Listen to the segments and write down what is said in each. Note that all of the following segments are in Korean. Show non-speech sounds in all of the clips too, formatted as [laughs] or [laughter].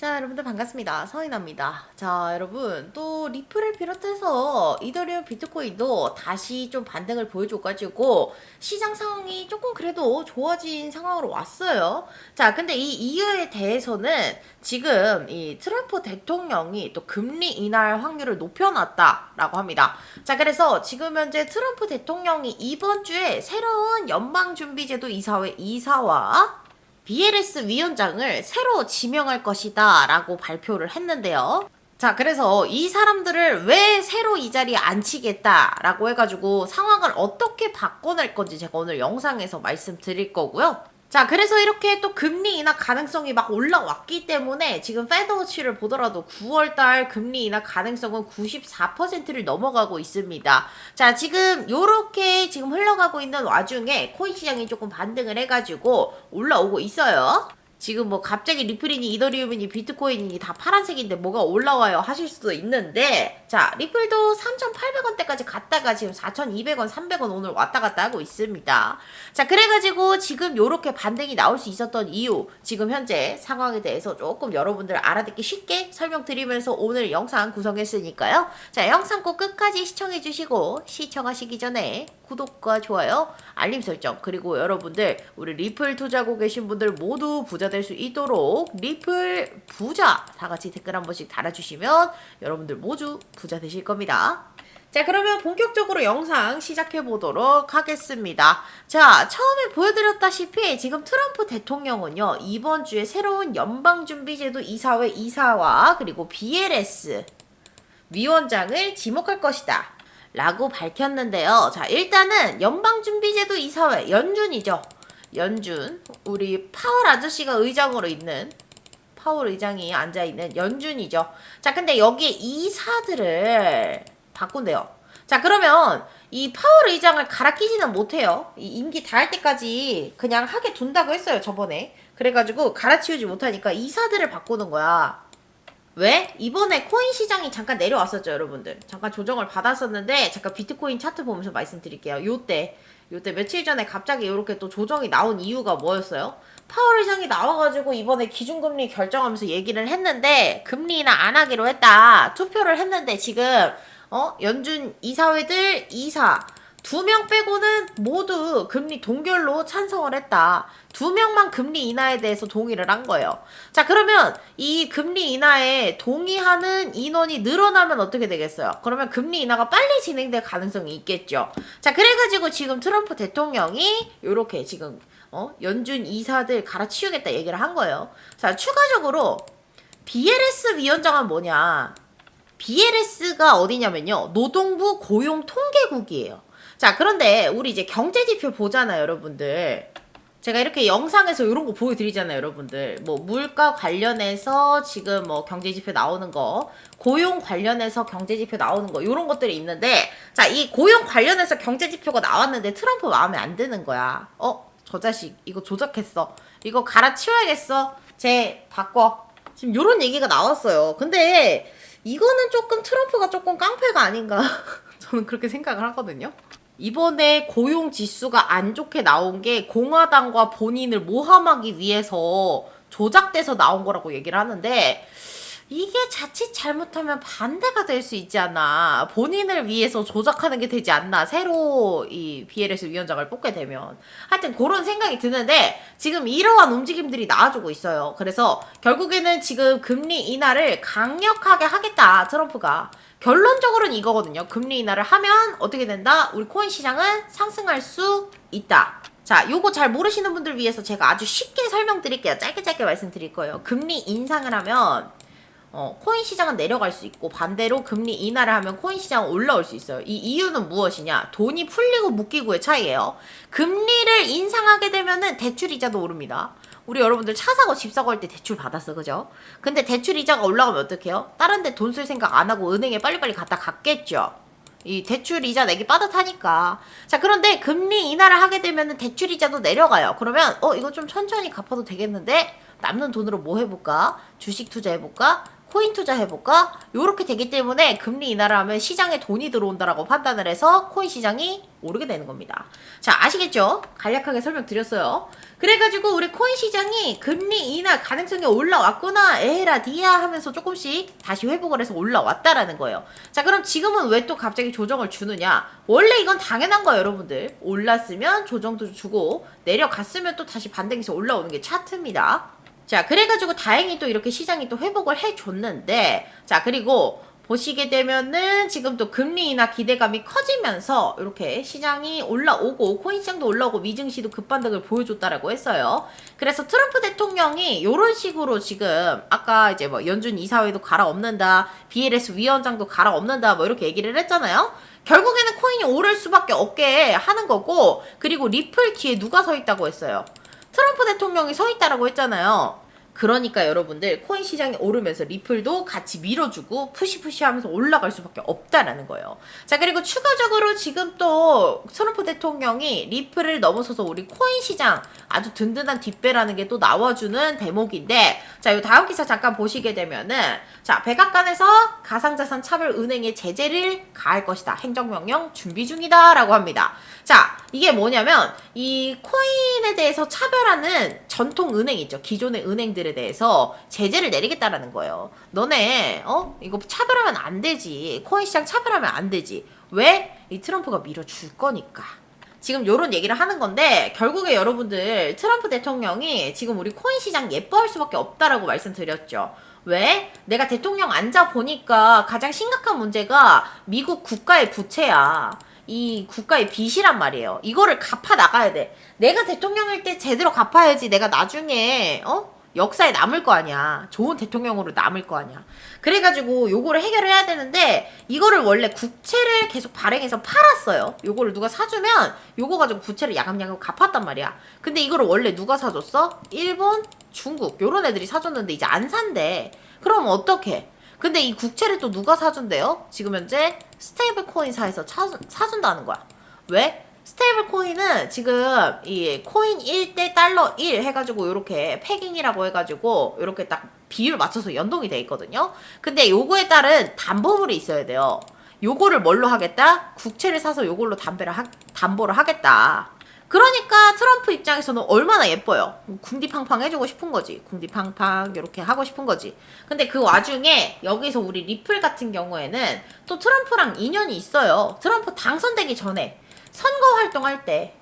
자, 여러분들 반갑습니다. 서인아입니다. 자, 여러분 또 리플을 비롯해서 이더리움 비트코인도 다시 좀 반등을 보여줘가지고 시장 상황이 조금 그래도 좋아진 상황으로 왔어요. 자, 근데 이 이유에 대해서는 지금 이 트럼프 대통령이 또 금리 인하할 확률을 높여놨다 라고 합니다. 자, 그래서 지금 현재 트럼프 대통령이 이번 주에 새로운 연방준비제도 이사회 이사와 BLS 위원장을 새로 지명할 것이다 라고 발표를 했는데요. 자, 그래서 이 사람들을 왜 새로 이 자리에 앉히겠다 라고 해가지고 상황을 어떻게 바꿔낼 건지 제가 오늘 영상에서 말씀드릴 거고요. 자, 그래서 이렇게 또 금리 인하 가능성이 막 올라왔기 때문에 지금 페더워치를 보더라도 9월달 금리 인하 가능성은 94%를 넘어가고 있습니다. 자, 지금 요렇게 지금 흘러가고 있는 와중에 코인 시장이 조금 반등을 해가지고 올라오고 있어요. 지금 뭐 갑자기 리플이니 이더리움이니 비트코인이니 다 파란색인데 뭐가 올라와요 하실 수도 있는데 자 리플도 3,800원대까지 갔다가 지금 4,200원, 300원 오늘 왔다 갔다 하고 있습니다. 자 그래가지고 지금 요렇게 반등이 나올 수 있었던 이유 지금 현재 상황에 대해서 조금 여러분들 알아듣기 쉽게 설명드리면서 오늘 영상 구성했으니까요. 자 영상 꼭 끝까지 시청해주시고 시청하시기 전에 구독과 좋아요, 알림 설정 그리고 여러분들 우리 리플 투자하고 계신 분들 모두 부자 될 수 있도록 리플 부자 다 같이 댓글 한 번씩 달아주시면 여러분들 모두 부자 되실 겁니다. 자, 그러면 본격적으로 영상 시작해 보도록 하겠습니다. 자, 처음에 보여드렸다시피 지금 트럼프 대통령은요, 이번 주에 새로운 연방준비제도 이사회 이사와 그리고 BLS 위원장을 지목할 것이다. 라고 밝혔는데요. 자, 일단은 연방준비제도 이사회, 연준이죠. 연준. 우리 파월 아저씨가 의장으로 있는, 파월 의장이 앉아있는 연준이죠. 자, 근데 여기에 이사들을 바꾼대요. 자, 그러면 이 파월 의장을 갈아 끼지는 못해요. 이 임기 다 할 때까지 그냥 하게 둔다고 했어요, 저번에. 그래가지고 갈아치우지 못하니까 이사들을 바꾸는 거야. 왜? 이번에 코인 시장이 잠깐 내려왔었죠, 여러분들. 잠깐 조정을 받았었는데, 잠깐 비트코인 차트 보면서 말씀드릴게요. 요때, 요때 며칠 전에 갑자기 이렇게 또 조정이 나온 이유가 뭐였어요? 파월 의장이 나와가지고 이번에 기준금리 결정하면서 얘기를 했는데, 금리나 안 하기로 했다. 투표를 했는데, 지금, 어? 연준 이사회들 이사, 두 명 빼고는 모두 금리 동결로 찬성을 했다. 두 명만 금리 인하에 대해서 동의를 한 거예요. 자, 그러면 이 금리 인하에 동의하는 인원이 늘어나면 어떻게 되겠어요? 그러면 금리 인하가 빨리 진행될 가능성이 있겠죠. 자, 그래가지고 지금 트럼프 대통령이 이렇게 지금 어? 연준 이사들 갈아치우겠다 얘기를 한 거예요. 자, 추가적으로 BLS 위원장은 뭐냐? BLS가 어디냐면요. 노동부 고용 통계국이에요. 자, 그런데 우리 이제 경제 지표 보잖아요, 여러분들. 제가 이렇게 영상에서 이런 거 보여드리잖아요, 여러분들. 뭐, 물가 관련해서 지금 뭐 경제지표 나오는 거, 고용 관련해서 경제지표 나오는 거, 이런 것들이 있는데, 자, 이 고용 관련해서 경제지표가 나왔는데 트럼프 마음에 안 드는 거야. 어? 저 자식, 이거 조작했어. 이거 갈아치워야겠어. 쟤, 바꿔. 지금 요런 얘기가 나왔어요. 근데, 이거는 조금 트럼프가 조금 깡패가 아닌가. [laughs] 저는 그렇게 생각을 하거든요. 이번에 고용 지수가 안 좋게 나온 게 공화당과 본인을 모함하기 위해서 조작돼서 나온 거라고 얘기를 하는데 이게 자칫 잘못하면 반대가 될 수 있지 않나. 본인을 위해서 조작하는 게 되지 않나. 새로 이 BLS 위원장을 뽑게 되면. 하여튼 그런 생각이 드는데 지금 이러한 움직임들이 나와주고 있어요. 그래서 결국에는 지금 금리 인하를 강력하게 하겠다. 트럼프가. 결론적으로는 이거거든요. 금리 인하를 하면 어떻게 된다? 우리 코인 시장은 상승할 수 있다. 자, 요거 잘 모르시는 분들 위해서 제가 아주 쉽게 설명드릴게요. 짧게 짧게 말씀드릴 거예요. 금리 인상을 하면 어, 코인 시장은 내려갈 수 있고 반대로 금리 인하를 하면 코인 시장은 올라올 수 있어요. 이 이유는 무엇이냐? 돈이 풀리고 묶이고의 차이예요. 금리를 인상하게 되면은 대출 이자도 오릅니다. 우리 여러분들 차 사고 집 사고 할 때 대출 받았어, 그죠? 근데 대출 이자가 올라가면 어떡해요? 다른 데 돈 쓸 생각 안 하고 은행에 빨리빨리 갖다 갔겠죠. 이 대출 이자 내기 빠듯하니까. 자, 그런데 금리 인하를 하게 되면은 대출 이자도 내려가요. 그러면 어, 이거 좀 천천히 갚아도 되겠는데 남는 돈으로 뭐 해볼까? 주식 투자해볼까? 코인 투자 해볼까? 요렇게 되기 때문에 금리 인하를 하면 시장에 돈이 들어온다라고 판단을 해서 코인 시장이 오르게 되는 겁니다. 자, 아시겠죠? 간략하게 설명드렸어요. 그래가지고 우리 코인 시장이 금리 인하 가능성이 올라왔구나, 에라, 디야 하면서 조금씩 다시 회복을 해서 올라왔다라는 거예요. 자, 그럼 지금은 왜 또 갑자기 조정을 주느냐? 원래 이건 당연한 거예요, 여러분들. 올랐으면 조정도 주고, 내려갔으면 또 다시 반등해서 올라오는 게 차트입니다. 자, 그래가지고 다행히 또 이렇게 시장이 또 회복을 해줬는데, 자, 그리고 보시게 되면은 지금 또 금리 인하 기대감이 커지면서 이렇게 시장이 올라오고 코인 시장도 올라오고 미증시도 급반등을 보여줬다라고 했어요. 그래서 트럼프 대통령이 이런 식으로 지금 아까 이제 뭐 연준 이사회도 갈아엎는다, BLS 위원장도 갈아엎는다 뭐 이렇게 얘기를 했잖아요. 결국에는 코인이 오를 수밖에 없게 하는 거고 그리고 리플 뒤에 누가 서 있다고 했어요. 트럼프 대통령이 서 있다라고 했잖아요. 그러니까 여러분들 코인 시장이 오르면서 리플도 같이 밀어주고 푸시푸시 하면서 올라갈 수밖에 없다라는 거예요. 자, 그리고 추가적으로 지금 또 트럼프 대통령이 리플을 넘어서서 우리 코인 시장 아주 든든한 뒷배라는 게 또 나와주는 대목인데 자, 요 다음 기사 잠깐 보시게 되면은 자, 백악관에서 가상자산 차별 은행에 제재를 가할 것이다. 행정명령 준비 중이다 라고 합니다. 자, 이게 뭐냐면 이 코인에 대해서 차별하는 전통 은행 있죠. 기존의 은행들 에 대해서 제재를 내리겠다라는 거예요. 너네 어 이거 차별하면 안 되지. 코인 시장 차별하면 안 되지. 왜? 이 트럼프가 밀어줄 거니까. 지금 요런 얘기를 하는 건데 결국에 여러분들 트럼프 대통령이 지금 우리 코인 시장 예뻐할 수밖에 없다라고 말씀드렸죠. 왜? 내가 대통령 앉아 보니까 가장 심각한 문제가 미국 국가의 부채야. 이 국가의 빚이란 말이에요. 이거를 갚아 나가야 돼. 내가 대통령일 때 제대로 갚아야지. 내가 나중에 어 역사에 남을 거 아니야. 좋은 대통령으로 남을 거 아니야. 그래가지고 요거를 해결해야 되는데 이거를 원래 국채를 계속 발행해서 팔았어요. 요거를 누가 사주면 요거 가지고 부채를 야금야금 갚았단 말이야. 근데 이거를 원래 누가 사줬어? 일본, 중국 요런 애들이 사줬는데 이제 안 산대. 그럼 어떡해? 근데 이 국채를 또 누가 사준대요? 지금 현재 스테이블 코인사에서 차, 사준다는 거야. 왜? 스테이블 코인은 지금 이 코인 1대 달러 1 해가지고 이렇게 패깅이라고 해가지고 이렇게 딱 비율 맞춰서 연동이 돼 있거든요. 근데 요거에 따른 담보물이 있어야 돼요. 요거를 뭘로 하겠다? 국채를 사서 요걸로 담배를 하, 담보를 하겠다. 그러니까 트럼프 입장에서는 얼마나 예뻐요. 궁디팡팡 해주고 싶은 거지. 궁디팡팡 이렇게 하고 싶은 거지. 근데 그 와중에 여기서 우리 리플 같은 경우에는 또 트럼프랑 인연이 있어요. 트럼프 당선되기 전에 선거 활동할 때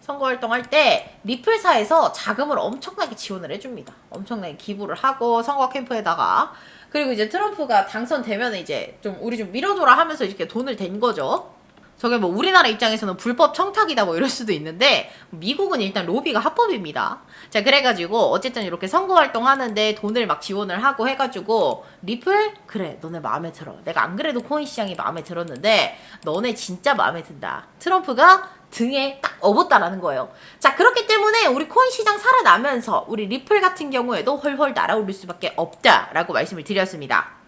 선거 활동할 때 리플사에서 자금을 엄청나게 지원을 해줍니다. 엄청나게 기부를 하고 선거 캠프에다가 그리고 이제 트럼프가 당선되면 이제 좀 우리 좀 밀어줘라 하면서 이렇게 돈을 댄 거죠. 저게 뭐 우리나라 입장에서는 불법 청탁이다 뭐 이럴 수도 있는데 미국은 일단 로비가 합법입니다. 자 그래가지고 어쨌든 이렇게 선거 활동하는데 돈을 막 지원을 하고 해가지고 리플 그래 너네 마음에 들어. 내가 안 그래도 코인 시장이 마음에 들었는데 너네 진짜 마음에 든다. 트럼프가 등에 딱 업었다라는 거예요. 자 그렇기 때문에 우리 코인 시장 살아나면서 우리 리플 같은 경우에도 헐헐 날아오를 수밖에 없다라고 말씀을 드렸습니다.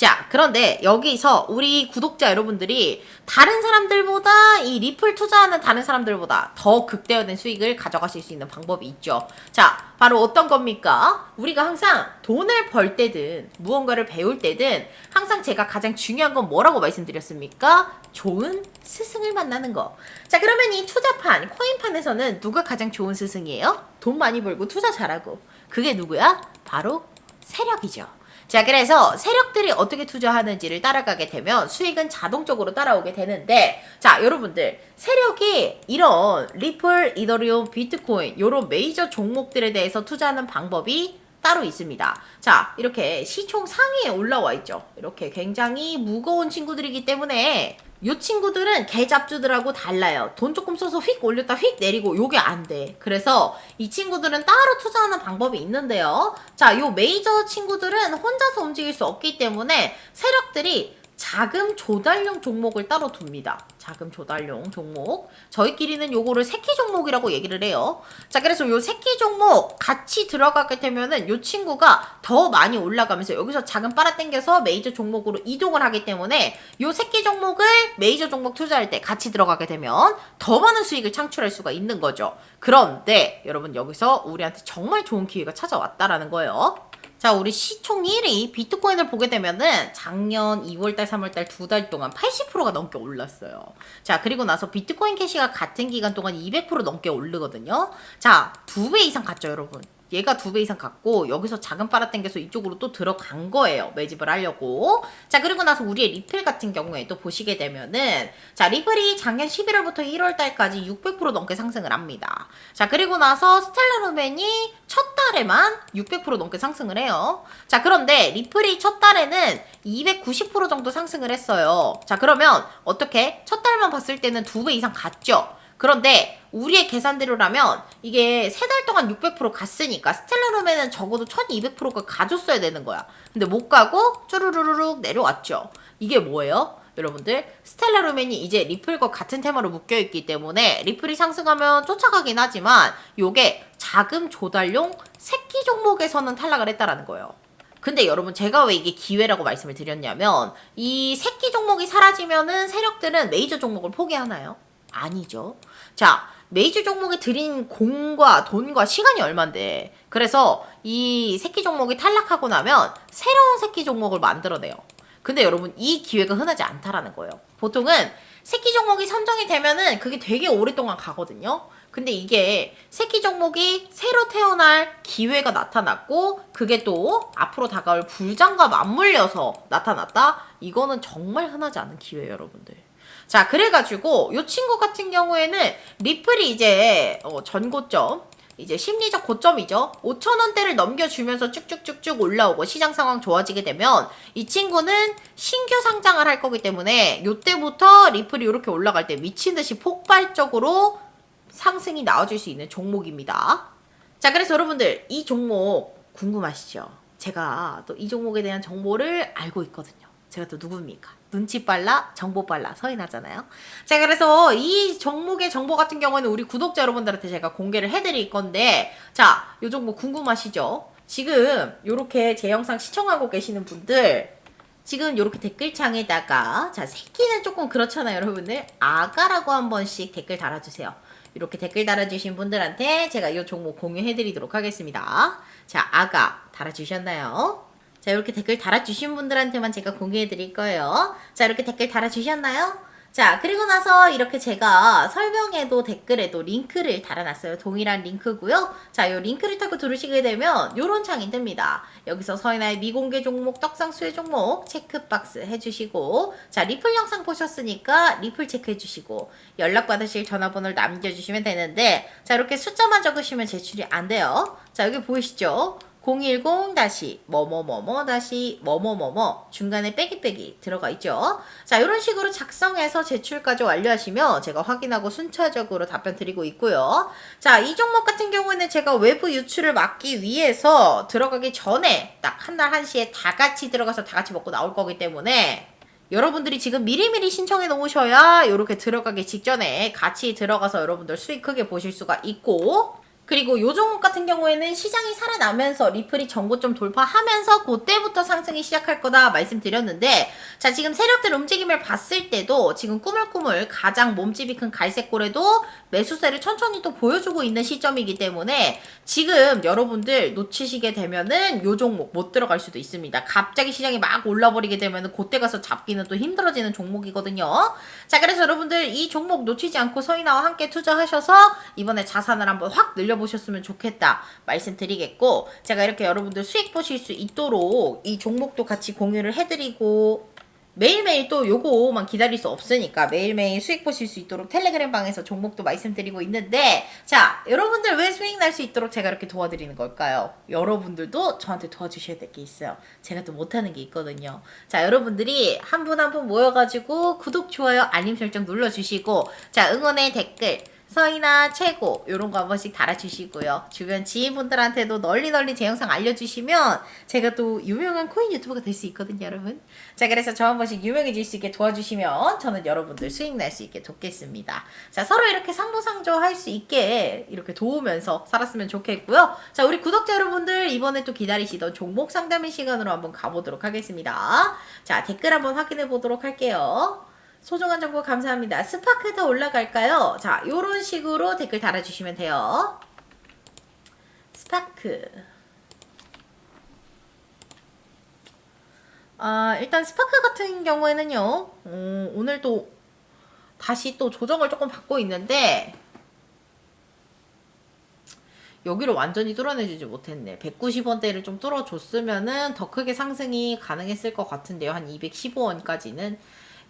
자, 그런데 여기서 우리 구독자 여러분들이 다른 사람들보다 이 리플 투자하는 다른 사람들보다 더 극대화된 수익을 가져가실 수 있는 방법이 있죠. 자, 바로 어떤 겁니까? 우리가 항상 돈을 벌 때든 무언가를 배울 때든 항상 제가 가장 중요한 건 뭐라고 말씀드렸습니까? 좋은 스승을 만나는 거. 자, 그러면 이 투자판, 코인판에서는 누가 가장 좋은 스승이에요? 돈 많이 벌고 투자 잘하고. 그게 누구야? 바로 세력이죠. 자, 그래서 세력들이 어떻게 투자하는지를 따라가게 되면 수익은 자동적으로 따라오게 되는데, 자, 여러분들, 세력이 이런 리플, 이더리움, 비트코인, 이런 메이저 종목들에 대해서 투자하는 방법이 따로 있습니다. 자, 이렇게 시총 상위에 올라와 있죠. 이렇게 굉장히 무거운 친구들이기 때문에 요 친구들은 개잡주들하고 달라요. 돈 조금 써서 휙 올렸다 휙 내리고 요게 안 돼. 그래서 이 친구들은 따로 투자하는 방법이 있는데요. 자, 요 메이저 친구들은 혼자서 움직일 수 없기 때문에 세력들이 자금 조달용 종목을 따로 둡니다. 자금 조달용 종목. 저희끼리는 요거를 새끼 종목이라고 얘기를 해요. 자, 그래서 요 새끼 종목 같이 들어가게 되면은 요 친구가 더 많이 올라가면서 여기서 자금 빨아당겨서 메이저 종목으로 이동을 하기 때문에 요 새끼 종목을 메이저 종목 투자할 때 같이 들어가게 되면 더 많은 수익을 창출할 수가 있는 거죠. 그런데 여러분 여기서 우리한테 정말 좋은 기회가 찾아왔다라는 거예요. 자, 우리 시총 1위 비트코인을 보게 되면은 작년 2월달, 3월달 두 달 동안 80%가 넘게 올랐어요. 자, 그리고 나서 비트코인 캐시가 같은 기간 동안 200% 넘게 오르거든요. 자, 두 배 이상 갔죠, 여러분. 얘가 두 배 이상 갔고 여기서 자금 빨아당겨서 이쪽으로 또 들어간 거예요. 매집을 하려고. 자 그리고 나서 우리의 리플 같은 경우에 또 보시게 되면은 자 리플이 작년 11월부터 1월달까지 600% 넘게 상승을 합니다. 자 그리고 나서 스텔라루멘이 첫 달에만 600% 넘게 상승을 해요. 자 그런데 리플이 첫 달에는 290% 정도 상승을 했어요. 자 그러면 어떻게 첫 달만 봤을 때는 두 배 이상 갔죠. 그런데 우리의 계산대로라면 이게 세 달 동안 600% 갔으니까 스텔라룸에는 적어도 1200%가 가줬어야 되는 거야. 근데 못 가고 쭈루루루룩 내려왔죠. 이게 뭐예요? 여러분들 스텔라 루멘이 이제 리플과 같은 테마로 묶여있기 때문에 리플이 상승하면 쫓아가긴 하지만 요게 자금 조달용 새끼 종목에서는 탈락을 했다라는 거예요. 근데 여러분 제가 왜 이게 기회라고 말씀을 드렸냐면 이 새끼 종목이 사라지면은 세력들은 메이저 종목을 포기하나요? 아니죠. 자, 메이저 종목에 들인 공과 돈과 시간이 얼만데. 그래서 이 새끼 종목이 탈락하고 나면 새로운 새끼 종목을 만들어내요. 근데 여러분 이 기회가 흔하지 않다라는 거예요. 보통은 새끼 종목이 선정이 되면은 그게 되게 오랫동안 가거든요. 근데 이게 새끼 종목이 새로 태어날 기회가 나타났고 그게 또 앞으로 다가올 불장과 맞물려서 나타났다? 이거는 정말 흔하지 않은 기회예요, 여러분들. 자, 그래가지고 요 친구 같은 경우에는 리플이 이제 어, 전고점 이제 심리적 고점이죠. 5천원대를 넘겨주면서 쭉쭉쭉쭉 올라오고 시장 상황 좋아지게 되면 이 친구는 신규 상장을 할 거기 때문에 요때부터 리플이 이렇게 올라갈 때 미친 듯이 폭발적으로 상승이 나와줄 수 있는 종목입니다. 자, 그래서 여러분들 이 종목 궁금하시죠? 제가 또 이 종목에 대한 정보를 알고 있거든요. 제가 또 누굽니까? 눈치 빨라, 정보 빨라, 서인하잖아요. 자, 그래서 이 종목의 정보 같은 경우는 우리 구독자 여러분들한테 제가 공개를 해드릴 건데, 자, 요 종목 궁금하시죠? 지금 요렇게 제 영상 시청하고 계시는 분들, 지금 요렇게 댓글창에다가, 자, 새끼는 조금 그렇잖아요, 여러분들. 아가라고 한 번씩 댓글 달아주세요. 이렇게 댓글 달아주신 분들한테 제가 이 종목 공유해드리도록 하겠습니다. 자, 아가 달아주셨나요? 자, 이렇게 댓글 달아주신 분들한테만 제가 공유해드릴 거예요. 자, 이렇게 댓글 달아주셨나요? 자, 그리고 나서 이렇게 제가 설명에도 댓글에도 링크를 달아놨어요. 동일한 링크고요. 자, 이 링크를 타고 들으시게 되면 요런 창이 뜹니다. 여기서 서인아의 미공개 종목, 떡상 수혜 종목 체크박스 해주시고 자, 리플 영상 보셨으니까 리플 체크해주시고 연락받으실 전화번호를 남겨주시면 되는데 자, 이렇게 숫자만 적으시면 제출이 안 돼요. 자, 여기 보이시죠? 010 다시 뭐뭐뭐뭐 다시 뭐뭐뭐뭐 중간에 빼기 빼기 들어가 있죠. 자 이런 식으로 작성해서 제출까지 완료하시면 제가 확인하고 순차적으로 답변 드리고 있고요. 자이 종목 같은 경우에는 제가 외부 유출을 막기 위해서 들어가기 전에 딱 한 날 한시에 다 같이 들어가서 다 같이 먹고 나올 거기 때문에 여러분들이 지금 미리미리 신청해 놓으셔야 이렇게 들어가기 직전에 같이 들어가서 여러분들 수익 크게 보실 수가 있고 그리고 요 종목 같은 경우에는 시장이 살아나면서 리플이 정고점 돌파하면서 그때부터 상승이 시작할 거다 말씀드렸는데 자 지금 세력들 움직임을 봤을 때도 지금 꾸물꾸물 가장 몸집이 큰 갈색골에도 매수세를 천천히 또 보여주고 있는 시점이기 때문에 지금 여러분들 놓치시게 되면은 요 종목 못 들어갈 수도 있습니다. 갑자기 시장이 막 올라버리게 되면은 그때 가서 잡기는 또 힘들어지는 종목이거든요. 자 그래서 여러분들 이 종목 놓치지 않고 서인아와 함께 투자하셔서 이번에 자산을 한번 확 늘려 보셨으면 좋겠다 말씀드리겠고 제가 이렇게 여러분들 수익 보실 수 있도록 이 종목도 같이 공유를 해드리고 매일매일 또 요거만 기다릴 수 없으니까 매일매일 수익 보실 수 있도록 텔레그램 방에서 종목도 말씀드리고 있는데 자 여러분들 왜 수익 날 수 있도록 제가 이렇게 도와드리는 걸까요? 여러분들도 저한테 도와주셔야 될 게 있어요. 제가 또 못하는 게 있거든요. 자 여러분들이 한 분 한 분 모여가지고 구독 좋아요 알림 설정 눌러주시고 자 응원의 댓글 서이나 최고 요런 거 한 번씩 달아주시고요. 주변 지인분들한테도 널리 널리 제 영상 알려주시면 제가 또 유명한 코인 유튜버가 될 수 있거든요, 여러분. 자, 그래서 저 한 번씩 유명해질 수 있게 도와주시면 저는 여러분들 수익 날 수 있게 돕겠습니다. 자, 서로 이렇게 상부상조 할 수 있게 이렇게 도우면서 살았으면 좋겠고요. 자, 우리 구독자 여러분들 이번에 또 기다리시던 종목 상담의 시간으로 한번 가보도록 하겠습니다. 자, 댓글 한번 확인해 보도록 할게요. 소중한 정보 감사합니다. 스파크 더 올라갈까요? 자, 요런 식으로 댓글 달아주시면 돼요. 스파크. 아, 일단 스파크 같은 경우에는요, 어, 오늘 또 다시 또 조정을 조금 받고 있는데, 여기를 완전히 뚫어내주지 못했네. 190원대를 좀 뚫어줬으면은 더 크게 상승이 가능했을 것 같은데요. 한 215원까지는.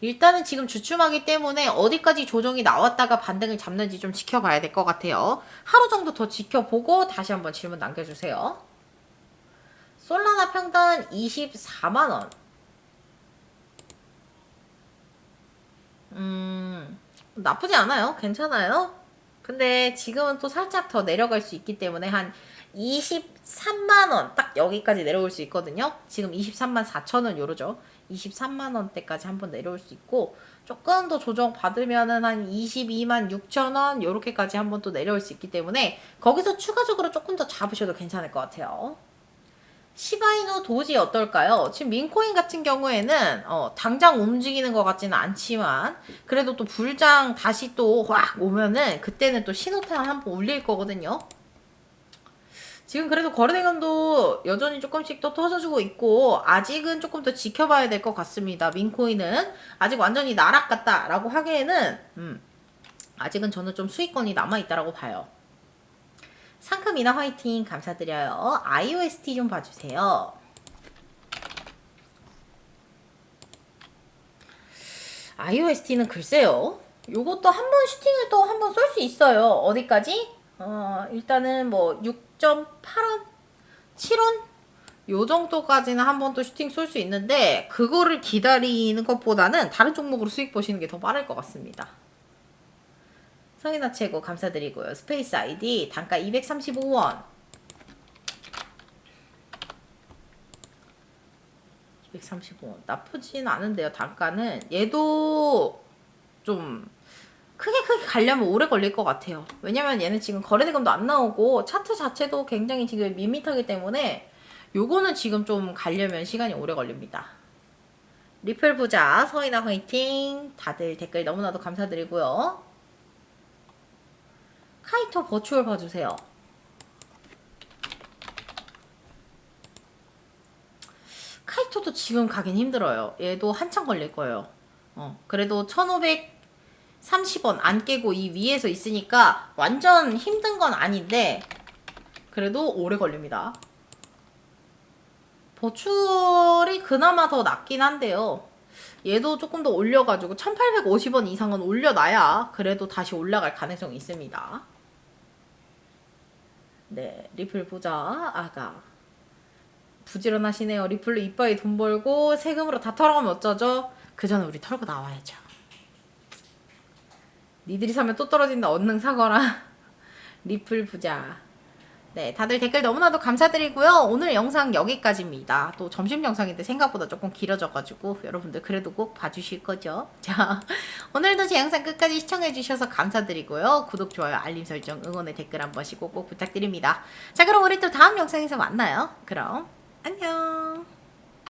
일단은 지금 주춤하기 때문에 어디까지 조정이 나왔다가 반등을 잡는지 좀 지켜봐야 될 것 같아요. 하루 정도 더 지켜보고 다시 한번 질문 남겨주세요. 솔라나 평단 24만원. 음, 나쁘지 않아요. 괜찮아요. 근데 지금은 또 살짝 더 내려갈 수 있기 때문에 한 23만원 딱 여기까지 내려올 수 있거든요. 지금 23만 4천원 요러죠. 23만 원대까지 한번 내려올 수 있고 조금 더 조정 받으면은 한 22만 6천 원 요렇게까지 한번 또 내려올 수 있기 때문에 거기서 추가적으로 조금 더 잡으셔도 괜찮을 것 같아요. 시바이누 도지 어떨까요? 지금 민코인 같은 경우에는 어, 당장 움직이는 것 같지는 않지만 그래도 또 불장 다시 또 확 오면은 그때는 또 신호탄 한번 울릴 거거든요. 지금 그래도 거래대금도 여전히 조금씩 또 터져주고 있고 아직은 조금 더 지켜봐야 될 것 같습니다. 민코인은 아직 완전히 나락같다라고 하기에는 음, 아직은 저는 좀 수익권이 남아있다라고 봐요. 상큼이나 화이팅 감사드려요. IOST 좀 봐주세요. IOST는 글쎄요. 요것도 한 번 슈팅을 또 한 번 쏠 수 있어요. 어디까지? 어, 일단은 뭐 6.8원? 7원? 요 정도까지는 한 번 또 슈팅 쏠 수 있는데 그거를 기다리는 것보다는 다른 종목으로 수익 보시는 게 더 빠를 것 같습니다. 성인아 최고 감사드리고요. 스페이스 아이디 단가 235원. 235원. 나쁘진 않은데요, 단가는. 얘도 좀 크게 크게 가려면 오래 걸릴 것 같아요. 왜냐면 얘는 지금 거래대금도 안 나오고 차트 자체도 굉장히 지금 밋밋하기 때문에 요거는 지금 좀 가려면 시간이 오래 걸립니다. 리플 부자 서인아 화이팅 다들 댓글 너무나도 감사드리고요. 카이토 버추얼 봐주세요. 카이토도 지금 가긴 힘들어요. 얘도 한참 걸릴 거예요. 어, 그래도 1530원 안 깨고 이 위에서 있으니까 완전 힘든 건 아닌데 그래도 오래 걸립니다. 버추얼이 그나마 더 낫긴 한데요. 얘도 조금 더 올려가지고 1850원 이상은 올려놔야 그래도 다시 올라갈 가능성이 있습니다. 네, 리플 보자. 아가. 부지런하시네요. 리플로 이빠이 돈 벌고 세금으로 다 털어가면 어쩌죠? 그 전에 우리 털고 나와야죠. 니들이 사면 또 떨어진다. 언능 사거라. [laughs] 리플 부자. 네, 다들 댓글 너무나도 감사드리고요. 오늘 영상 여기까지입니다. 또 점심 영상인데 생각보다 조금 길어져가지고 여러분들 그래도 꼭 봐주실 거죠? [laughs] 자, 오늘도 제 영상 끝까지 시청해주셔서 감사드리고요. 구독, 좋아요, 알림 설정, 응원의 댓글 한 번씩 꼭 꼭 부탁드립니다. 자, 그럼 우리 또 다음 영상에서 만나요. 그럼 안녕.